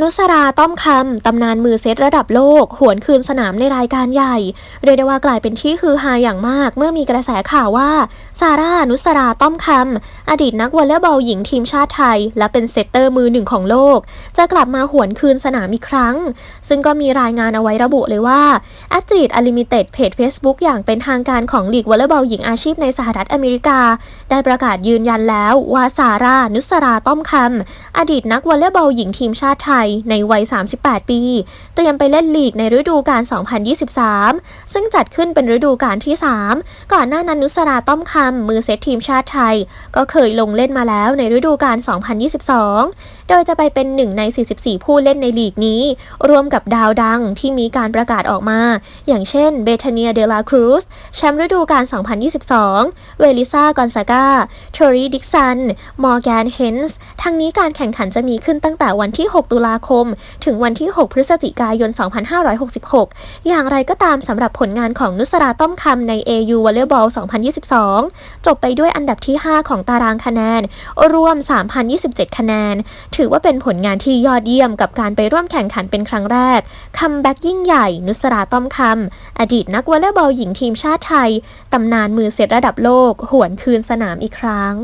นุสราต้อมคำตำนานมือเซตระดับโลก หวนคืนสนามในรายการใหญ่ เรียกได้ว่ากลายเป็นที่ฮือฮาอย่างมาก เมื่อมีกระแสข่าวว่า ซาร่า นุสราต้อมคำอดีตนักวอลเลย์บอลหญิงทีมชาติไทย และเป็นเซตเตอร์มือหนึ่งของโลก จะกลับมาหวนคืนสนามอีกครั้ง ซึ่งก็มีรายงานเอาไว้ระบุเลยว่า a t h l e t e Unlimited เพจ Facebook อย่างเป็นทางการของลีกวอลเลย์บอลหญิงอาชีพในสหรัฐอเมริกา ได้ประกาศยืนยันแล้วว่าซาร่า นุสราต้อมคำอดีตนักวอลเลย์บอลหญิงทีมชาติไทยในวัย 38 ปี เตรียมไปเล่นลีกในฤดูกาล 2023 ซึ่งจัดขึ้นเป็นฤดูกาลที่ 3 ก่อนหน้านั้นนุสราต้อมคำมือเซตทีมชาติไทย ก็เคยลงเล่นมาแล้วในฤดูกาล 2022 โดยจะไปเป็นหนึ่งใน 44 ผู้เล่นในลีกนี้ รวมกับดาวดังที่มีการประกาศออกมา อย่างเช่นเบธาเนียเดลาครูซแชมป์ฤดูกาล 2022 เวลิซากอนซากาทอรีดิกซัน มอร์แกนเฮนส์ ทั้งนี้การแข่งขันจะมีขึ้นตั้งแต่วันที่ 6 ตุลาคม ถึงวันที่ 6 พฤศจิกายน 2566 อย่างไรก็ตามสำหรับผลงานของนุสราต้อมคำใน AU Volleyball 2022 จบไปด้วยอันดับที่ 5 ของตารางคะแนน รวม 3,027 คะแนน ถือว่าเป็นผลงานที่ยอดเยี่ยมกับการไปร่วมแข่งขันเป็นครั้งแรก คัมแบ็กยิ่งใหญ่ นุสราต้อมคำ อดีตนักวอลเลย์บอลหญิงทีมชาติไทย ตำนานมือเซตระดับโลก หวนคืนสนามอีกครั้ง